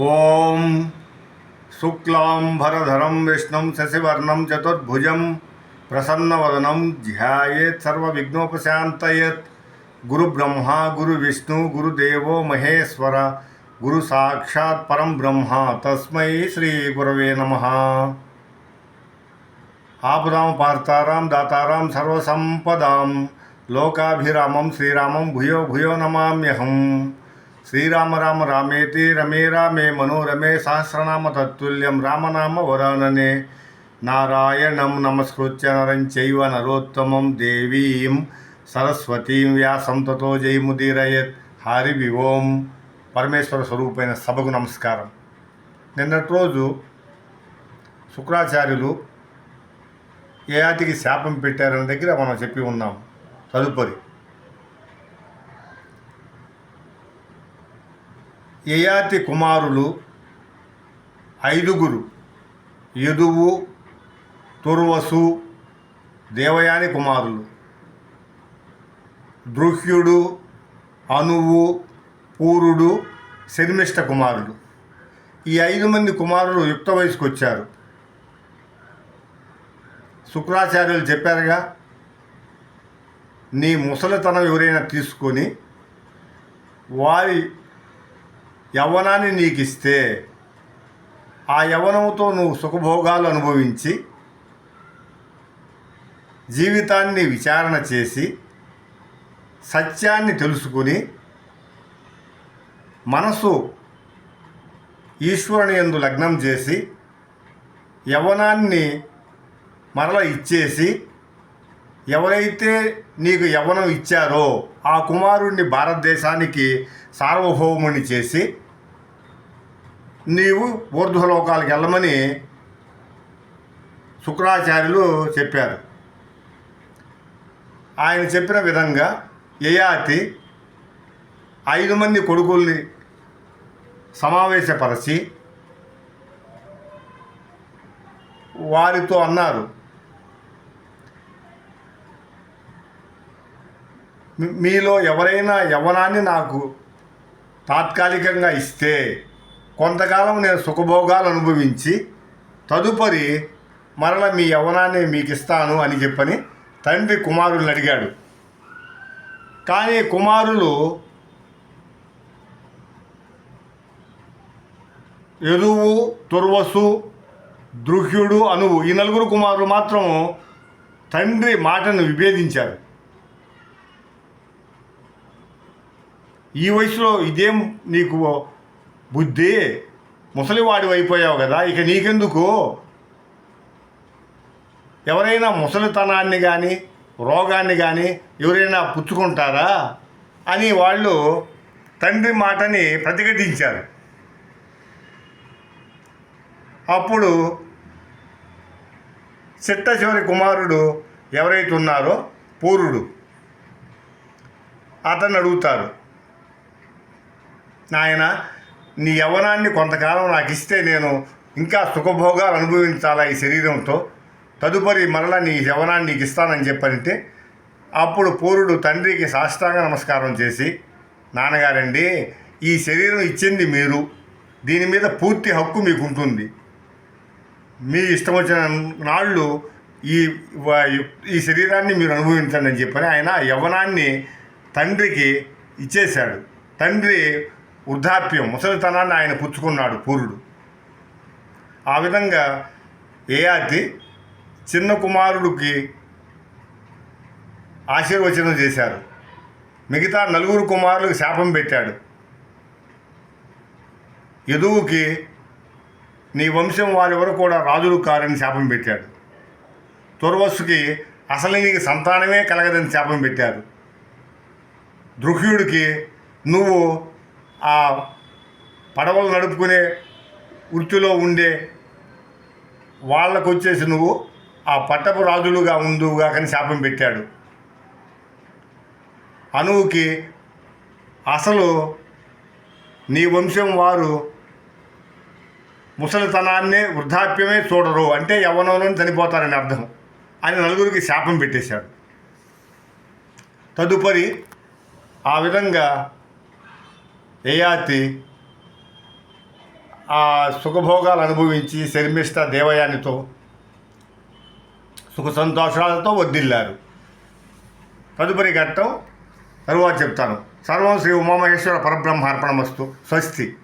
ॐ शुक्लाम्भरधरं विष्णुं शशिवर्णं चतुर्भुजं प्रसन्नवदनं ध्यायेत् सर्वविघ्नोपशान्तयेत्। गुरुब्रह्मा गुरु गुरुदेवो महेश्वर गुरु साक्षात परम ब्रह्मा, तस्मै श्री गुरवे नमः। आपदां पार्तारां दातारां सर्वसम्पदां, लोकाभिरामं, श्रीरामं, भूयो भूयो नमाम्यहम्। శ్రీరామ రామ రామేతి రమే రామే మనోరమే సహస్రనామ తత్తుల్యం రామనామ వరాననే. నారాయణం నమస్కృత్య నరం చైవ నరోత్తమం దేవీం సరస్వతీం వ్యాసం తతో జయముదీరయత్ హరి వివోం పరమేశ్వర స్వరూపైన సభకు నమస్కారం. నిన్నటి రోజు శుక్రాచార్యులు ఏయాతికి శాపం పెట్టారని దగ్గర మనం చెప్పి ఉన్నాం. తదుపరి యయాతి కుమారులు ఐదుగురు. యదువు తుర్వసు దేవయాని కుమారులు. దృహ్యుడు అనువు పూరుడు శర్మిష్ట కుమారుడు ఈ ఐదు మంది కుమారులు యుక్త వయసుకు వచ్చారు. శుక్రాచార్యులు చెప్పారుగా నీ ముసలితనం ఎవరైనా తీసుకొని వారి యవ్వనాన్ని నీకు ఇస్తే ఆ యవ్వనంతో నువ్వు సుఖభోగాలు అనుభవించి జీవితాన్ని విచారణ చేసి సత్యాన్ని తెలుసుకుని మనసు ఈశ్వరుని యందు లగ్నం చేసి యవ్వనాన్ని మరల ఇచ్చేసి ఎవరైతే నీకు యవ్వనం ఇచ్చారో ఆ కుమారుణ్ణి భారతదేశానికి సార్వభౌముని చేసి నీవు ఊర్ధ్వలోకాలకు వెళ్ళమని శుక్రాచార్యులు చెప్పారు. ఆయన చెప్పిన విధంగా యయాతి ఐదు మంది కొడుకుల్ని సమావేశపరచి వారితో అన్నారు. మీలో ఎవరైనా యవ్వనాన్ని నాకు తాత్కాలికంగా ఇస్తే కొంతకాలం నేను సుఖభోగాలు అనుభవించి తదుపరి మరల మీ యవ్వనాన్ని మీకు ఇస్తాను అని చెప్పని తండ్రి కుమారుల్ని అడిగాడు. కానీ కుమారులు ఎరువు తుర్వసు దృహ్యుడు అనువు ఈ నలుగురు కుమారులు మాత్రం తండ్రి మాటను విభేదించారు. ఈ వయసులో ఇదేం నీకు బుద్ధి? ముసలివాడి అయిపోయావు కదా ఇక నీకెందుకు? ఎవరైనా ముసలితనాన్ని కానీ రోగాన్ని కానీ ఎవరైనా పుచ్చుకుంటారా? అని వాళ్ళు తండ్రి మాటని ప్రతిఘటించారు. అప్పుడు చిట్ట చివరి కుమారుడు ఎవరైతే ఉన్నారో పూరుడు అతన్ని అడుగుతారు నాయన నీ యవ్వనాన్ని కొంతకాలం నాకు ఇస్తే నేను ఇంకా సుఖభోగాలు అనుభవించాలా ఈ శరీరంతో? తదుపరి మరలా నీ యవ్వనాన్ని నీకు ఇస్తానని చెప్పంటే అప్పుడు పూరుడు తండ్రికి సాష్టాంగ నమస్కారం చేసి నాన్నగారండి ఈ శరీరం ఇచ్చింది మీరు. దీని మీద పూర్తి హక్కు మీకు ఉంటుంది మీ ఇష్టం వచ్చిన నాళ్ళు ఈ ఈ శరీరాన్ని మీరు అనుభవించండి అని చెప్పని ఆయన యవ్వనాన్ని తండ్రికి ఇచ్చేశాడు. తండ్రి వృద్ధాప్యం ముసలితనాన్ని ఆయన పుచ్చుకున్నాడు పూరుడు ఆ విధంగా ఏయాతి చిన్న కుమారుడికి ఆశీర్వచనం చేశారు. మిగతా నలుగురు కుమారులకు శాపం పెట్టాడు. యదువుకి నీ వంశం వారెవరు కూడా రాజులు కారని శాపం పెట్టాడు. తుర్వస్సుకి అసలు నీకు సంతానమే కలగదని శాపం పెట్టారు దృహ్యుడికి నువ్వు ఆ పడవలు నడుపుకునే వృత్తిలో ఉండే వాళ్ళకు వచ్చేసి నువ్వు ఆ పట్టపు రాజులుగా ఉందువుగా కానీ శాపం పెట్టాడు. అనువుకి అసలు నీ వంశం వారు ముసలితనాన్నే వృద్ధాప్యమే చూడరు అంటే యవ్వనంలో చనిపోతారని అర్థం అని నలుగురికి శాపం పెట్టేశాడు. తదుపరి ఆ విధంగా యయాతి ఆ సుఖభోగాలు అనుభవించి శర్మిష్ట దేవయానితో సుఖ సంతోషాలతో వర్దిల్లారు తదుపరి ఘట్టం తరువాత చెప్తాను. సర్వం శ్రీ ఉమామహేశ్వర పరబ్రహ్మార్పణమస్తు స్వస్తి.